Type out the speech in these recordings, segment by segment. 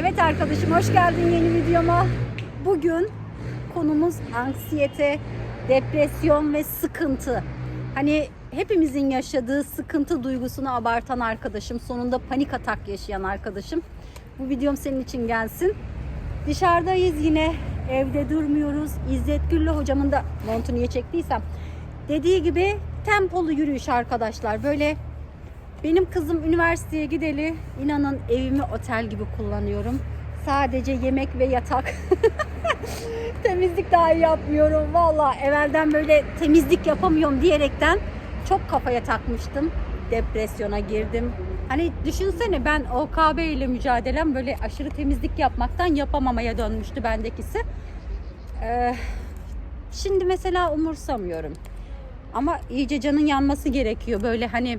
Evet arkadaşım hoş geldin yeni videoma. Bugün konumuz anksiyete, depresyon ve sıkıntı. Hani hepimizin yaşadığı sıkıntı duygusunu abartan arkadaşım, sonunda panik atak yaşayan arkadaşım. Bu videom senin için gelsin. Dışarıdayız yine, evde durmuyoruz. İzzet Güllü hocamın da montunu niye çektiysem. Dediği gibi tempolu yürüyüş arkadaşlar. Böyle benim kızım üniversiteye gideli inanın evimi otel gibi kullanıyorum. Sadece yemek ve yatak. temizlik dahi yapmıyorum. Valla evvelden böyle temizlik yapamıyorum diyerekten çok kafaya takmıştım. Depresyona girdim. Hani düşünsene ben OKB ile mücadelem böyle aşırı temizlik yapmaktan yapamamaya dönmüştü bendekisi. Ee, şimdi mesela umursamıyorum. Ama iyice canın yanması gerekiyor. Böyle hani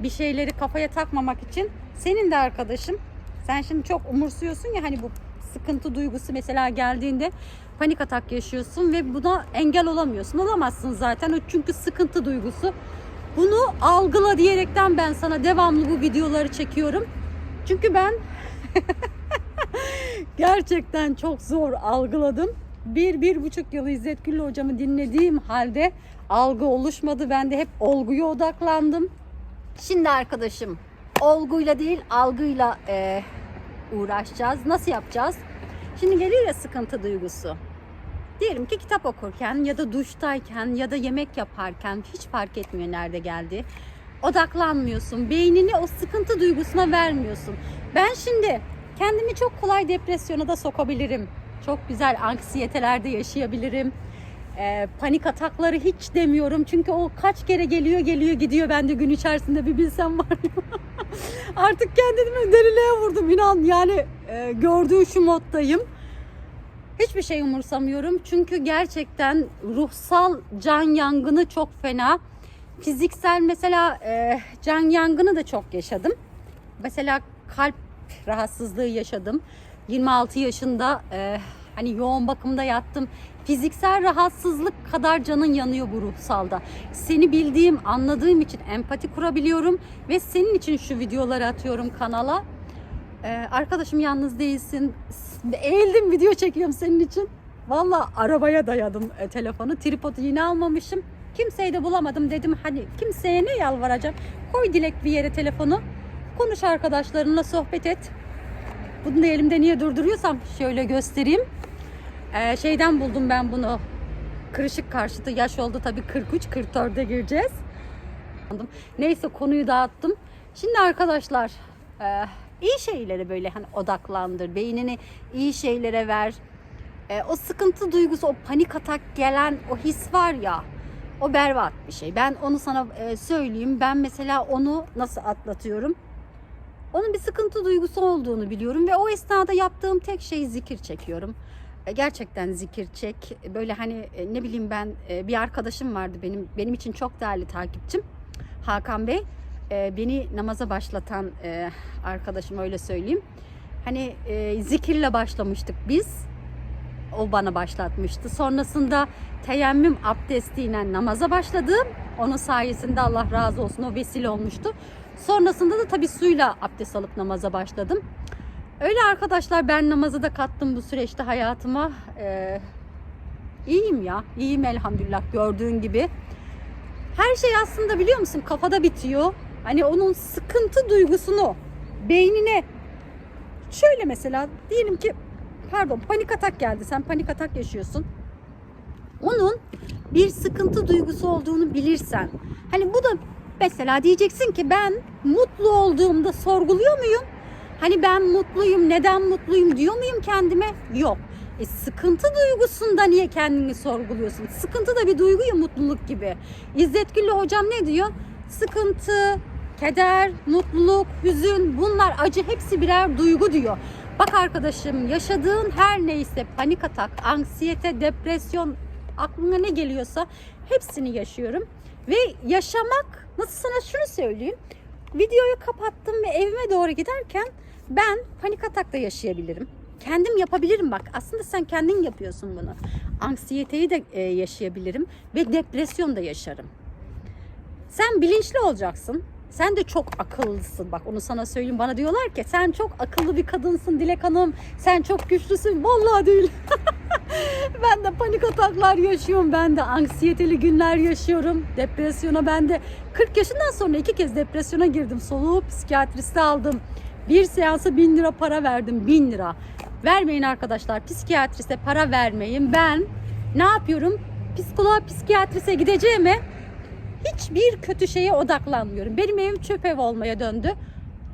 bir şeyleri kafaya takmamak için. Senin de arkadaşım. Sen şimdi çok umursuyorsun ya hani bu sıkıntı duygusu mesela geldiğinde panik atak yaşıyorsun ve buna engel olamıyorsun. Olamazsın zaten. O çünkü sıkıntı duygusu. Bunu algıla diyerekten ben sana devamlı bu videoları çekiyorum. Çünkü ben gerçekten çok zor algıladım. Bir, bir buçuk yıl İzzet Güllü hocamı dinlediğim halde algı oluşmadı. Ben de hep olguya odaklandım. Şimdi arkadaşım olguyla değil algıyla e, uğraşacağız. Nasıl yapacağız? Şimdi geliyor ya sıkıntı duygusu. Diyelim ki kitap okurken ya da duştayken ya da yemek yaparken hiç fark etmiyor nerede geldi. Odaklanmıyorsun. Beynini o sıkıntı duygusuna vermiyorsun. Ben şimdi kendimi çok kolay depresyona da sokabilirim. Çok güzel anksiyetelerde yaşayabilirim. Ee, panik atakları hiç demiyorum. Çünkü o kaç kere geliyor geliyor gidiyor. Ben de gün içerisinde bir bilsem var. Artık kendimi deliliğe vurdum inan. Yani e, gördüğü şu moddayım. Hiçbir şey umursamıyorum. Çünkü gerçekten ruhsal can yangını çok fena. Fiziksel mesela e, can yangını da çok yaşadım. Mesela kalp rahatsızlığı yaşadım. 26 yaşında e, hani yoğun bakımda yattım. Fiziksel rahatsızlık kadar canın yanıyor bu ruhsalda. Seni bildiğim, anladığım için empati kurabiliyorum ve senin için şu videoları atıyorum kanala. Ee, arkadaşım yalnız değilsin. Eğildim video çekiyorum senin için. Valla arabaya dayadım e, telefonu. Tripodu yine almamışım. Kimseyi de bulamadım dedim. Hani kimseye ne yalvaracağım. Koy dilek bir yere telefonu. Konuş arkadaşlarınla sohbet et. Bunu da elimde niye durduruyorsam şöyle göstereyim. Ee, şeyden buldum ben bunu. Kırışık karşıtı yaş oldu tabii 43-44'e gireceğiz. Neyse konuyu dağıttım. Şimdi arkadaşlar e, iyi şeylere böyle hani odaklandır. Beynini iyi şeylere ver. E, o sıkıntı duygusu, o panik atak gelen o his var ya o berbat bir şey. Ben onu sana e, söyleyeyim. Ben mesela onu nasıl atlatıyorum? Onun bir sıkıntı duygusu olduğunu biliyorum ve o esnada yaptığım tek şey zikir çekiyorum. E, Gerçekten zikir çek. Böyle hani e, ne bileyim ben e, bir arkadaşım vardı benim benim için çok değerli takipçim. Hakan Bey e, beni namaza başlatan e, arkadaşım öyle söyleyeyim. Hani e, zikirle başlamıştık biz. O bana başlatmıştı. Sonrasında teyemmüm abdestiyle namaza başladım. Onun sayesinde Allah razı olsun o vesile olmuştu. Sonrasında da tabii suyla abdest alıp namaza başladım. Öyle arkadaşlar ben namazı da kattım bu süreçte hayatıma. Ee, iyiyim ya. iyiyim elhamdülillah gördüğün gibi. Her şey aslında biliyor musun kafada bitiyor. Hani onun sıkıntı duygusunu beynine şöyle mesela diyelim ki pardon panik atak geldi. Sen panik atak yaşıyorsun. Onun bir sıkıntı duygusu olduğunu bilirsen. Hani bu da mesela diyeceksin ki ben mutlu olduğumda sorguluyor muyum? Hani ben mutluyum, neden mutluyum diyor muyum kendime? Yok. E, sıkıntı duygusunda niye kendini sorguluyorsun? Sıkıntı da bir duygu ya mutluluk gibi. İzzet Güllü hocam ne diyor? Sıkıntı, keder, mutluluk, hüzün bunlar acı hepsi birer duygu diyor. Bak arkadaşım yaşadığın her neyse panik atak, anksiyete, depresyon aklına ne geliyorsa hepsini yaşıyorum. Ve yaşamak nasıl sana şunu söyleyeyim. Videoyu kapattım ve evime doğru giderken ben panik atakta yaşayabilirim. Kendim yapabilirim bak. Aslında sen kendin yapıyorsun bunu. Anksiyeteyi de e, yaşayabilirim ve depresyon da yaşarım. Sen bilinçli olacaksın. Sen de çok akıllısın. Bak onu sana söyleyeyim. Bana diyorlar ki sen çok akıllı bir kadınsın Dilek Hanım. Sen çok güçlüsün. Vallahi değil. ben de panik ataklar yaşıyorum. Ben de anksiyeteli günler yaşıyorum. Depresyona ben de 40 yaşından sonra iki kez depresyona girdim. Soluğu psikiyatriste aldım. Bir seansa bin lira para verdim. Bin lira. Vermeyin arkadaşlar. Psikiyatriste para vermeyin. Ben ne yapıyorum? Psikoloğa, psikiyatrise gideceğime hiçbir kötü şeye odaklanmıyorum. Benim evim çöp ev olmaya döndü.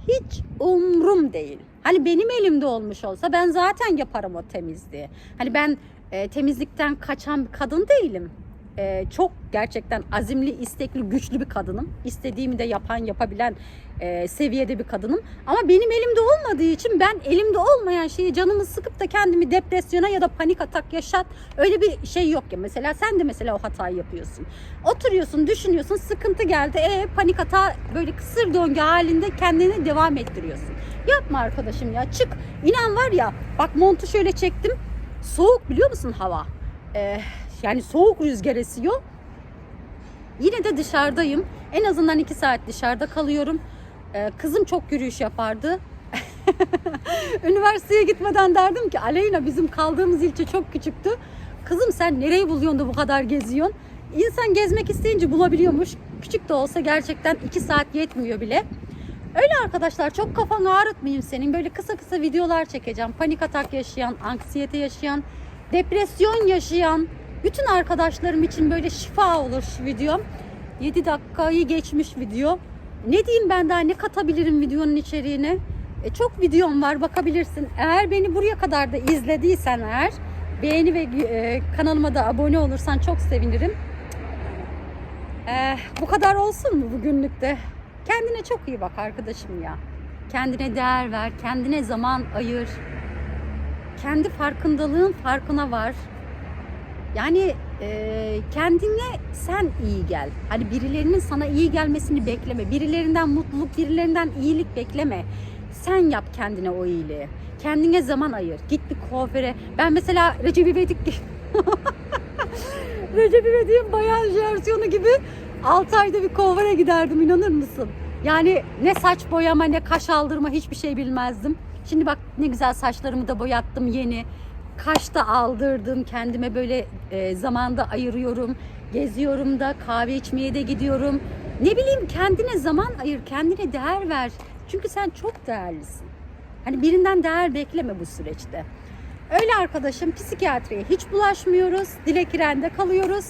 Hiç umrum değil. Hani benim elimde olmuş olsa ben zaten yaparım o temizliği. Hani ben e, temizlikten kaçan bir kadın değilim. E, çok gerçekten azimli, istekli, güçlü bir kadınım. İstediğimi de yapan, yapabilen e, seviyede bir kadınım. Ama benim elimde olmadığı için ben elimde olmayan şeyi canımı sıkıp da kendimi depresyona ya da panik atak yaşat. Öyle bir şey yok ya. Mesela sen de mesela o hatayı yapıyorsun. Oturuyorsun, düşünüyorsun, sıkıntı geldi. E panik atağı böyle kısır döngü halinde kendini devam ettiriyorsun. Yapma arkadaşım ya. Çık. İnan var ya. Bak montu şöyle çektim. Soğuk biliyor musun hava? Ee, yani soğuk rüzgar esiyor. Yine de dışarıdayım. En azından iki saat dışarıda kalıyorum. Ee, kızım çok yürüyüş yapardı. Üniversiteye gitmeden derdim ki Aleyna bizim kaldığımız ilçe çok küçüktü. Kızım sen nereyi buluyorsun da bu kadar geziyorsun? İnsan gezmek isteyince bulabiliyormuş. Küçük de olsa gerçekten iki saat yetmiyor bile. Öyle arkadaşlar çok kafanı ağrıtmayayım senin. Böyle kısa kısa videolar çekeceğim. Panik atak yaşayan, anksiyete yaşayan, depresyon yaşayan bütün arkadaşlarım için böyle şifa olur şu videom. 7 dakikayı geçmiş video. Ne diyeyim ben daha ne katabilirim videonun içeriğine? E, çok videom var bakabilirsin. Eğer beni buraya kadar da izlediysen eğer beğeni ve e, kanalıma da abone olursan çok sevinirim. Eh, bu kadar olsun mu bugünlükte? Kendine çok iyi bak arkadaşım ya. Kendine değer ver, kendine zaman ayır. Kendi farkındalığın farkına var. Yani e, kendine sen iyi gel. Hani birilerinin sana iyi gelmesini bekleme. Birilerinden mutluluk, birilerinden iyilik bekleme. Sen yap kendine o iyiliği. Kendine zaman ayır. Git bir kuaföre. Ben mesela Recep İvedik Recep İvedik'in bayan versiyonu gibi 6 ayda bir kuaföre giderdim inanır mısın? Yani ne saç boyama ne kaş aldırma hiçbir şey bilmezdim. Şimdi bak ne güzel saçlarımı da boyattım yeni. Kaş da aldırdım. Kendime böyle e, zamanda ayırıyorum. Geziyorum da kahve içmeye de gidiyorum. Ne bileyim kendine zaman ayır, kendine değer ver. Çünkü sen çok değerlisin. Hani birinden değer bekleme bu süreçte. Öyle arkadaşım psikiyatriye hiç bulaşmıyoruz. Dile kirende kalıyoruz.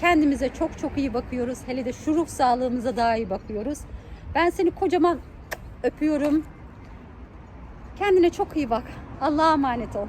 Kendimize çok çok iyi bakıyoruz. Hele de şu ruh sağlığımıza daha iyi bakıyoruz. Ben seni kocaman öpüyorum. Kendine çok iyi bak. Allah'a emanet ol.